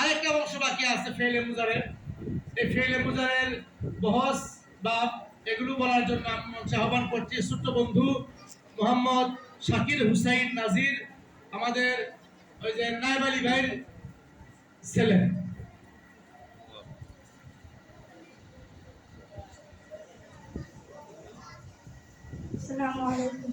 আরেকটা অংশ বাকি আছে ফেলে মুজারের। এই ফেলে মুজারের বহস বা এগুলো বলার জন্য আমি মঞ্চে আহ্বান করছি ছোট্ট বন্ধু মোহাম্মদ শাকির হুসাইন নাজির, আমাদের ওই যে নাইব আলী ভাইয়ের ছেলে। আসসালামু আলাইকুম।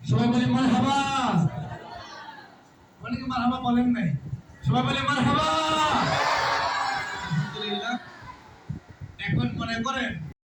সবাই বলে অনেকে মারহাবা বলেন নাই। সবাই বলে মারহাবা। আলহামদুলিল্লাহ। এখন মনে করেন